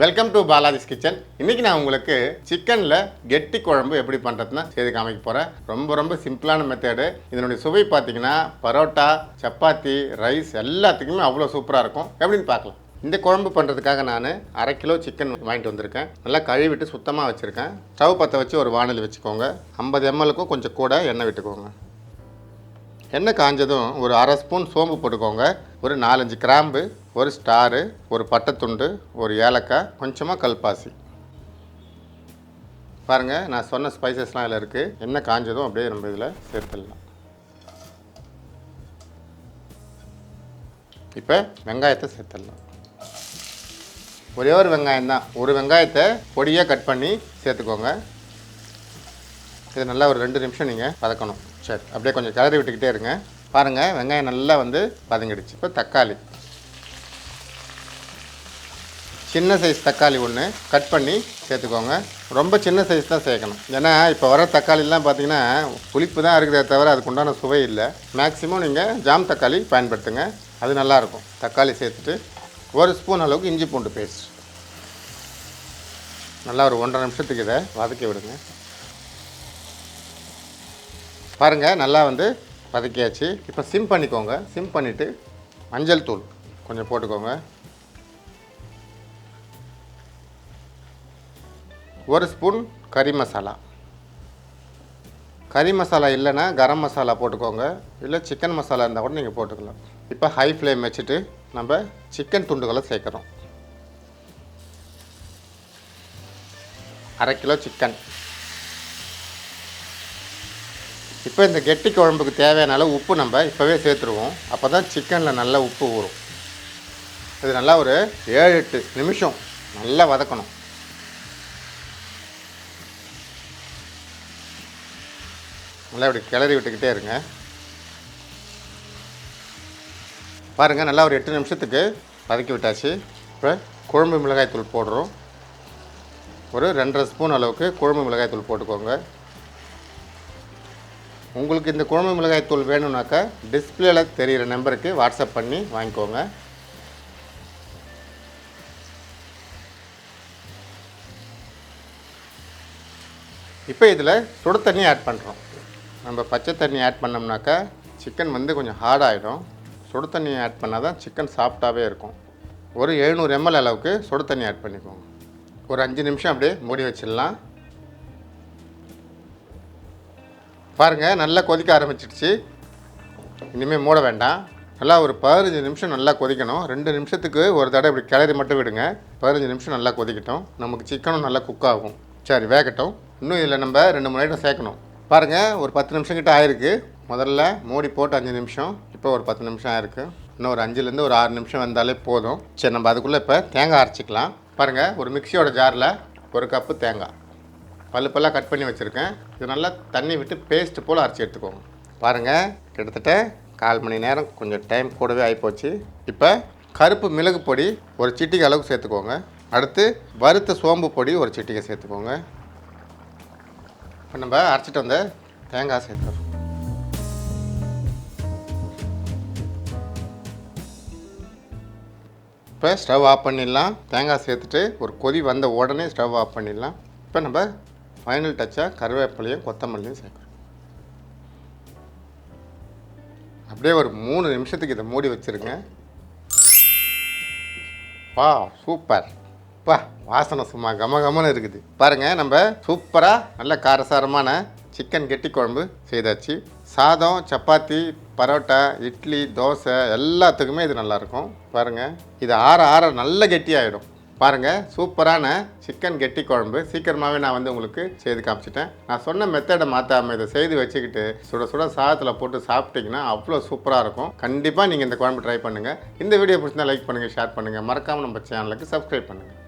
Welcome to Balaji's kitchen இன்னைக்கு நான் உங்களுக்கு சிக்கனில் கெட்டி குழம்பு எப்படி பண்ணுறதுன்னா செய்து காமிக்க போகிறேன் ரொம்ப ரொம்ப சிம்பிளான மெத்தேடு இதனுடைய சுவை பார்த்தீங்கன்னா பரோட்டா சப்பாத்தி ரைஸ் எல்லாத்துக்குமே அவ்வளோ சூப்பராக இருக்கும். எப்படின்னு பார்க்கலாம். இந்த குழம்பு பண்ணுறதுக்காக நான் அரை கிலோ சிக்கன் வாங்கிட்டு வந்திருக்கேன். நல்லா கழுவிட்டு சுத்தமாக வச்சுருக்கேன். ஸ்டவ் பற்ற வச்சு ஒரு வானல் வச்சுக்கோங்க. ஐம்பது எம்எல்க்கும் கொஞ்சம் கூட எண்ணெய் விட்டுக்கோங்க. எண்ணெய் காஞ்சதும் ஒரு அரை ஸ்பூன் சோம்பு போட்டுக்கோங்க. ஒரு நாலஞ்சு கிராம்பு ஒரு ஸ்டாரு ஒரு பட்டைத்துண்டு ஒரு ஏலக்காய் கொஞ்சமாக கல்பாசி. பாருங்கள் நான் சொன்ன ஸ்பைசஸ்லாம் இதில் இருக்குது எண்ணெய் காஞ்சதும் அப்படியே நம்ம இதில் சேர்த்துடலாம். இப்போ வெங்காயத்தை சேர்த்துடலாம். ஒரே ஒரு வெங்காயம் தான். ஒரு வெங்காயத்தை பொடியாக கட் பண்ணி சேர்த்துக்கோங்க. இது நல்லா ஒரு ரெண்டு நிமிஷம் நீங்கள் வதக்கணும். சரி அப்படியே கொஞ்சம் கிளறி விட்டுக்கிட்டே இருங்க. பாருங்கள் வெங்காயம் நல்லா வந்து பதங்கிடுச்சு இப்போ தக்காளி. சின்ன சைஸ் தக்காளி ஒன்று கட் பண்ணி சேர்த்துக்கோங்க. ரொம்ப சின்ன சைஸ் தான் சேர்க்கணும். ஏன்னா இப்போ வர தக்காளிலாம் பார்த்தீங்கன்னா புளிப்பு தான் இருக்குதே தவிர அதுக்குண்டான சுவை இல்லை. மேக்ஸிமம் நீங்கள் ஜாம் தக்காளி பயன்படுத்துங்க. அது நல்லாயிருக்கும். தக்காளி சேர்த்துட்டு ஒரு ஸ்பூன் அளவுக்கு இஞ்சி பூண்டு பேஸ்ட் நல்லா ஒரு ஒன்றரை நிமிஷத்துக்கு இதை வதக்கி விடுங்க. பாருங்கள் நல்லா வந்து வதக்கியாச்சு இப்போ சிம் பண்ணிக்கோங்க. சிம் பண்ணிவிட்டு மஞ்சள் தூள் கொஞ்சம் போட்டுக்கோங்க. ஒரு ஸ்பூன் கறி மசாலா. கறி மசாலா இல்லைன்னா கரம் மசாலா போட்டுக்கோங்க. இல்லை சிக்கன் மசாலா இருந்தால் கூட நீங்கள் போட்டுக்கலாம். இப்போ ஹை ஃப்ளேம் வச்சுட்டு நம்ம சிக்கன் துண்டுகளை சேர்க்குறோம். அரை கிலோ சிக்கன் இப்போ இந்த கெட்டி குழம்புக்கு தேவையான அளவு உப்பு நம்ம இப்போவே சேர்த்துருவோம். அப்போ தான் சிக்கனில் நல்லா உப்பு ஊறும். இது நல்லா ஒரு ஏழு எட்டு நிமிஷம் நல்லா வதக்கணும். நல்லா இப்படி கிளறி விட்டுக்கிட்டே இருங்க. பாருங்கள் நல்லா ஒரு எட்டு நிமிஷத்துக்கு வதக்கி விட்டாச்சு. இப்போ குழம்பு மிளகாய் தூள் போடுறோம். ஒரு ரெண்டரை ஸ்பூன் அளவுக்கு குழம்பு மிளகாய் தூள் போட்டுக்கோங்க. உங்களுக்கு இந்த குழம்பு மிளகாய் தூள் வேணும்னாக்கா டிஸ்பிளேல தெரிகிற நம்பருக்கு வாட்ஸ்அப் பண்ணி வாங்கிக்கோங்க. இப்போ இதில் சுடு தண்ணி ஆட் பண்ணுறோம் நம்ம பச்சை தண்ணி ஆட் பண்ணோம்னாக்கா சிக்கன் வந்து கொஞ்சம் ஹார்டாகிடும் சுடு தண்ணி ஆட் பண்ணால் தான் சிக்கன் சாஃப்டாகவே இருக்கும். ஒரு எழுநூறு எம்எல் அளவுக்கு சுடு தண்ணி ஆட் பண்ணிக்கோங்க. ஒரு அஞ்சு நிமிஷம் அப்படியே மூடி வச்சிடலாம். பாருங்கள் நல்லா கொதிக்க ஆரம்பிச்சிடுச்சு. இனிமேல் மூட வேண்டாம். நல்லா ஒரு பதினஞ்சு நிமிஷம் நல்லா கொதிக்கணும். ரெண்டு நிமிஷத்துக்கு ஒரு தடவை இப்படி கிளறி மட்டும் விடுங்க. பதினஞ்சு நிமிஷம் நல்லா கொதிக்கட்டும். நமக்கு சிக்கனும் நல்லா குக் ஆகும். சரி வேகட்டும். இன்னும் இதில் நம்ம ரெண்டு மூணு ஐட்டம் சேர்க்கணும். பாருங்கள் ஒரு பத்து நிமிஷம் கிட்ட ஆயிருக்கு. முதல்ல மூடி போட்டு அஞ்சு நிமிஷம். இப்போ ஒரு பத்து நிமிஷம் ஆயிருக்கு. இன்னும் ஒரு அஞ்சுலேருந்து ஒரு ஆறு நிமிஷம் வந்தாலே போதும். சரி நம்ம அதுக்குள்ளே இப்போ தேங்காய் அரைச்சிக்கலாம். பாருங்கள் ஒரு மிக்சியோட ஜாரில் ஒரு கப்பு தேங்காய். பல்லு பல்லாக கட் பண்ணி வச்சுருக்கேன். இது நல்லா தண்ணி விட்டு பேஸ்ட் போல் அரைச்சி எடுத்துக்கோங்க. பாருங்கள் கிட்டத்தட்ட கால் மணி நேரம் கொஞ்சம் டைம் கூடவே ஆகிப்போச்சு இப்போ கருப்பு மிளகு பொடி ஒரு சிட்டிகை அளவுக்கு சேர்த்துக்கோங்க. அடுத்து வறுத்த சோம்பு பொடி ஒரு சிட்டிகை சேர்த்துக்கோங்க. இப்போ நம்ம அரைச்சிட்டு வந்த தேங்காய் சேர்த்துறோம் இப்போ ஸ்டவ் ஆஃப் பண்ணிடலாம். தேங்காய் சேர்த்துட்டு ஒரு கொதி வந்த உடனே ஸ்டவ் ஆஃப் பண்ணிடலாம். இப்போ நம்ம ஃபைனல் டச்சாக கருவேப்பிலையும் கொத்தமல்லியும் சேர்க்குறோம் அப்படியே ஒரு மூணு நிமிஷத்துக்கு இதை மூடி வச்சுருங்க. வா சூப்பர் பா வாசனை சும்மா கம கமன்னு இருக்குது. பாருங்கள் நம்ம சூப்பராக நல்ல காரசாரமான சிக்கன் கெட்டி குழம்பு செய்தாச்சு. சாதம் சப்பாத்தி பரோட்டா இட்லி தோசை எல்லாத்துக்குமே இது நல்லாயிருக்கும் பாருங்கள் இது ஆற ஆற நல்ல கெட்டியாகிடும் பாருங்கள் சூப்பரான சிக்கன் கெட்டி குழம்பு. சீக்கிரமாகவே நான் வந்து உங்களுக்கு செய்து காமிச்சிட்டேன். நான் சொன்ன மெத்தடை மாற்றாமல் இதை செய்து வச்சுக்கிட்டு சுட சுட சாதத்தில் போட்டு சாப்பிட்டீங்கன்னா அவ்வளோ சூப்பராக இருக்கும். கண்டிப்பாக நீங்கள் இந்த குழம்பு ட்ரை பண்ணுங்கள் இந்த வீடியோ பிடிச்சிருந்தா லைக் பண்ணுங்கள் ஷேர் பண்ணுங்கள் மறக்காமல் நம்ம சேனலுக்கு சப்ஸ்கிரைப் பண்ணுங்கள்